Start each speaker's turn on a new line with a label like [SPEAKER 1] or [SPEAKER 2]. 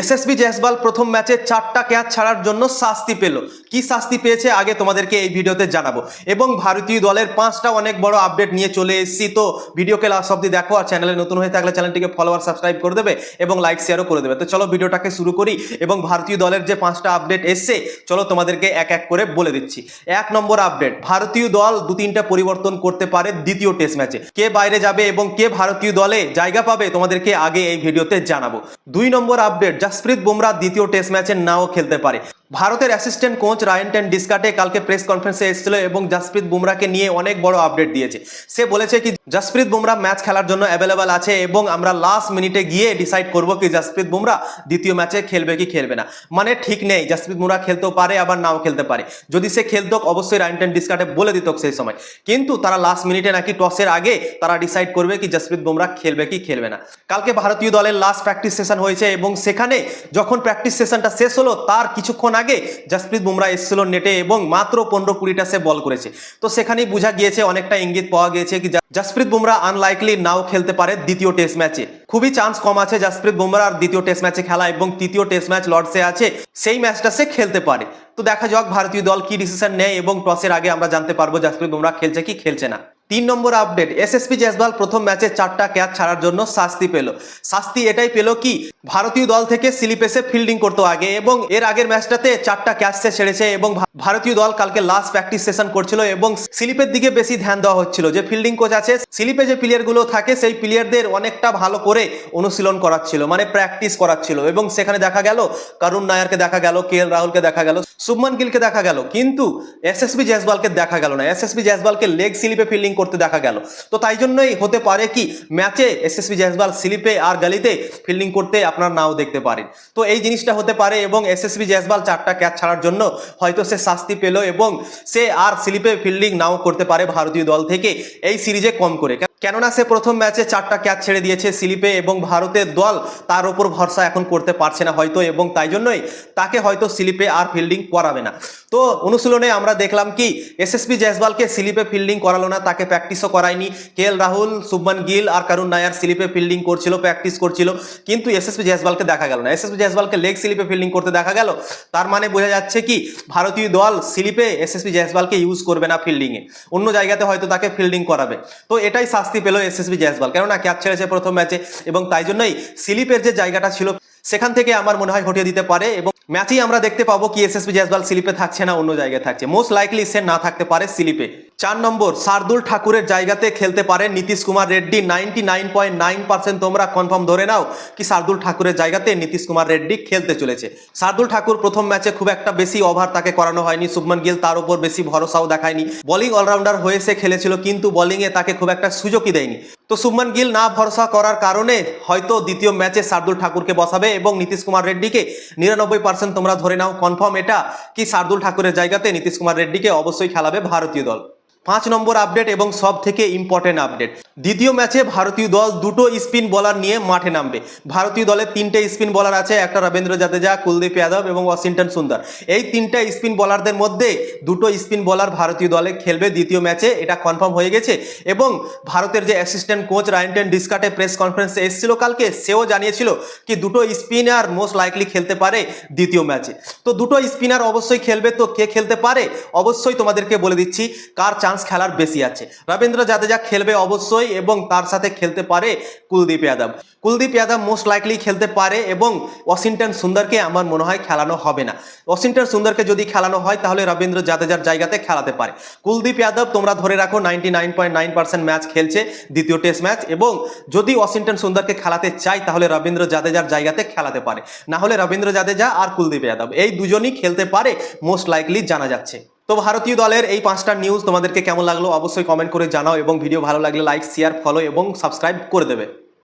[SPEAKER 1] SSB জয়সবাল প্রথম ম্যাচে চারটা ক্যাচ ছাড়ার জন্য শাস্তি পেল। কি শাস্তি পেয়েছে আগে তোমাদেরকে এই ভিডিওতে জানাব। এবং ভারতীয় দলের পাঁচটা অনেক বড় আপডেট নিয়ে চলে এসেছি। তো ভিডিওকে লাস্ট অব্দি দেখো আর চ্যানেলে নতুন হয়ে থাকলে চ্যানেলটিকে ফলো আর সাবস্ক্রাইব করে দেবে এবং লাইক শেয়ারও করে দেবে। তো চলো ভিডিওটাকে শুরু করি এবং ভারতীয় দলের যে পাঁচটা আপডেট এসছে, চলো তোমাদেরকে এক এক করে বলে দিচ্ছি। এক নম্বর আপডেট ভারতীয় দল দু তিনটা পরিবর্তন করতে পারে দ্বিতীয় টেস্ট ম্যাচে কে বাইরে যাবে এবং কে ভারতীয় দলে জায়গা পাবে তোমাদেরকে আগে এই ভিডিওতে জানাব। দুই নম্বর আপডেট জাসপ্রীত বুমরা দ্বিতীয় টেস্ট ম্যাচে নাও খেলতে পারে ভারতের assistant coach Ryan ten Doeschate কালকে প্রেস কনফারেন্সে এসেছিল এবং জাসপ্রীত বুমরাকে নিয়ে অনেক বড় আপডেট দিয়েছে। সে বলেছে কি জাসপ্রীত বুমরা ম্যাচ খেলার জন্য অ্যাভেলেবেল আছে এবং আমরা লাস্ট মিনিটে গিয়ে ডিসাইড করব কি জাসপ্রীত বুমরা দ্বিতীয় ম্যাচে খেলবে কি খেলবে না। মানে ঠিক নেই জাসপ্রীত বুমরা খেলতেও পারে, আবার নাও খেলতে পারে। যদি সে খেলতো অবশ্যই রায়ন টেন ডিসকাটে বলে দিত সেই সময়। কিন্তু তারা লাস্ট মিনিটে নাকি টসের আগে তারা ডিসাইড করবে কি জাসপ্রীত বুমরা খেলবে কি খেলবে না। কালকে ভারতীয় দলের লাস্ট প্র্যাকটিস সেশন হয়েছে এবং সেখানে যখন প্র্যাকটিস সেশনটা শেষ হলো, তার কিছুক্ষণ আগে জাসপ্রীত বুমরা এসেছিল নেটে এবং মাত্র পনেরো কুড়িটা সে বল করেছে। তো সেখানেই বোঝা গিয়েছে, অনেকটা ইঙ্গিত পাওয়া গিয়েছে কি জাসপ্রীত বুমরা আনলাইকলি নাও খেলতে পারে দ্বিতীয় টেস্ট ম্যাচে খুবই চান্স কম আছে জাসপ্রীত বুমরার দ্বিতীয় টেস্ট ম্যাচে খেলা এবং তৃতীয় টেস্ট ম্যাচ লর্ডসে আছে, সেই ম্যাচটা সে খেলতে পারে। তো দেখা যাক ভারতীয় দল কি ডিসিশন নেয় এবং টসের আগে আমরা জানতে পারব জাসপ্রীত বুমরা খেলছে কি খেলছে না। তিন নম্বর আপডেট এসএসপি জেসবাল প্রথম ম্যাচে চারটা ক্যাচ ছাড়ার জন্য শাস্তি পেল। শাস্তি এটাই পেল কি, ভারতীয় দল থেকে স্লিপেসে ফিল্ডিং করতো আগে এবং এর আগের ম্যাচটাতে চারটা ক্যাচ সে ছেড়েছে এবং ভারতীয় দল কালকে লাস্ট প্র্যাকটিস সেশন করছিল এবং স্লিপের দিকে বেশি ধ্যান দেওয়া হচ্ছিল। যে ফিল্ডিং কোচ আছে, স্লিপে যে প্লেয়ারগুলো থাকে, সেই প্লেয়ারদের অনেকটা ভালো করে অনুশীলন করাচ্ছিল মানে প্র্যাকটিস করাচ্ছিল এবং সেখানে দেখা গেল করুণ নায়ারকে দেখা গেল, কে এল রাহুলকে দেখা গেল, শুভমান গিলকে দেখা গেল, কিন্তু এসএসবি জয়সবালকে দেখা গেল না। এসএসবি জয়সবালকে লেগ স্লিপে ফিল্ডিং করতে দেখা গেল। তো তাই জন্যই হতে পারে কি ম্যাচে এস এসএসবি জয়সবাল স্লিপে আর গালিতে ফিল্ডিং করতে আপনার নাও দেখতে পারেন। তো এই জিনিসটা হতে পারে এবং এসএসবি জয়সবাল চারটা ক্যাচ ছাড়ার জন্য হয়তো সে শাস্তি পেল এবং সে আর স্লিপে ফিল্ডিং নাও করতে পারে ভারতীয় দল থেকে। এই সিরিজে কম করে। কেননা সে প্রথম ম্যাচে চারটা ক্যাচ ছেড়ে দিয়েছে স্লিপে এবং ভারতের দল তার ওপর ভরসা এখন করতে পারছে না হয়তো এবং তাই জন্যই তাকে হয়তো স্লিপে আর ফিল্ডিং করাবে না। তো অনুশীলনে আমরা দেখলাম কি এসএসপি জয়সবালকে স্লিপে ফিল্ডিং করালো না, তাকে প্র্যাকটিসও করায়নি। কে এল রাহুল, শুভমান গিল আর করুণ নায়ার স্লিপে ফিল্ডিং করছিল, প্র্যাকটিস করছিল, কিন্তু এসএসপি জয়সবালকে দেখা গেল না। এসএসপি জয়সবালকে লেগ স্লিপে ফিল্ডিং করতে দেখা গেল, তার মানে বোঝা যাচ্ছে কি, ভারতীয় দল স্লিপে এসএসপি জয়সবালকে ইউজ করবে না ফিল্ডিংয়ে। অন্য জায়গাতে হয়তো তাকে ফিল্ডিং করাবে। তো এটাই শাস্তি পেল বি জয়সবাল কেননা ক্যাচ ছেড়েছে প্রথম ম্যাচে এবং তাই জন্যই স্লিপের যে জায়গাটা ছিল সেখান থেকে আমার মনে হয় হটিয়ে দিতে পারে এবং ম্যাচেই আমরা দেখতে পাবো কি এসএসবি জয়সবাল স্লিপে থাকছে না, অন্য জায়গায় থাকছে। মোস্ট লাইকলি সে না থাকতে পারে স্লিপে। চার নম্বর, শার্দুল ঠাকুরের জায়গাতে খেলতে পারে Nitish Kumar Reddy. Ninety nine point nine percent তোমরা কনফার্ম ধরে নাও কি শার্দুল ঠাকুরের জায়গাতে নীতিশ কুমার রেড্ডি খেলতে চলেছে। শার্দুল ঠাকুর প্রথম ম্যাচে খুব একটা বেশি ওভার তাকে করানো হয়নি। শুভমান গিল তার উপর বেশি ভরসাও দেখায়নি। বোলিং অলরাউন্ডার হয়ে সে খেলেছিল, কিন্তু বোলিংয়ে তাকে খুব একটা সুযোগই দেয়নি। তো শুভমান গিল না ভরসা করার কারণে হয়তো দ্বিতীয় ম্যাচে শার্দুল ঠাকুরকে বসাবে এবং নীতিশ কুমার রেড্ডিকে নিরানব্বই পার্সেন্ট তোমরা ধরে নাও। কনফার্ম এটা কি শার্দুল ঠাকুরের জায়গাতে নীতিশ কুমার রেড্ডিকে অবশ্যই খেলাবে ভারতীয় দল। পাঁচ নম্বর আপডেট এবং সব থেকে ইম্পর্টেন্ট আপডেট দ্বিতীয় ম্যাচে ভারতীয় দল দুটো স্পিন বলার নিয়ে মাঠে নামবে। ভারতীয় দলের তিনটে স্পিন বলার আছে, একটা রবীন্দ্র জাদেজা, কুলদীপ যাদব এবং ওয়াশিংটন সুন্দর। এই তিনটা স্পিন বলারদের মধ্যে দুটো স্পিন বলার ভারতীয় দলে খেলবে দ্বিতীয় ম্যাচে এটা কনফার্ম হয়ে গেছে। এবং ভারতের যে assistant coach Ryan ten Doeschate press কনফারেন্সে এসেছিল কালকে, সেও জানিয়েছিল কি দুটো স্পিনার মোস্ট লাইকলি খেলতে পারে দ্বিতীয় ম্যাচে তো দুটো স্পিনার অবশ্যই খেলবে, তো কে খেলতে পারে? অবশ্যই তোমাদেরকে বলে দিচ্ছি, কার চান্স খেলার বেশি আছে। রবীন্দ্র জাদেজা খেলবে অবশ্যই এবং তার সাথে খেলতে পারে কুলদীপ যাদব। কুলদীপ যাদব মোস্ট লাইকলি খেলতে পারে এবং ওয়াশিংটন সুন্দরকে আমার মনে হয় খেলানো হবে না। ওয়াশিংটন সুন্দরকে যদি খেলানো হয়, তাহলে রবীন্দ্র জাদেজার জায়গাতে খেলাতে পারে। কুলদীপ যাদব, তোমরা ধরে রাখো নাইনটি ম্যাচ খেলছে দ্বিতীয় টেস্ট ম্যাচ এবং যদি ওয়াশিংটন সুন্দরকে খেলাতে চাই তাহলে রবীন্দ্র জাদেজার জায়গাতে খেলাতে পারে। না হলে রবীন্দ্র জাদেজা আর কুলদীপ যাদব, এই দুজনই খেলতে পারে মোস্ট লাইকলি জানা যাচ্ছে। তো ভারতীয় দলের এই পাঁচটা নিউজ তোমাদেরকে কেমন লাগল অবশ্যই কমেন্ট করে জানাও এবং ভিডিও ভালো লাগলে লাইক শেয়ার ফলো এবং সাবস্ক্রাইব করে দেবে।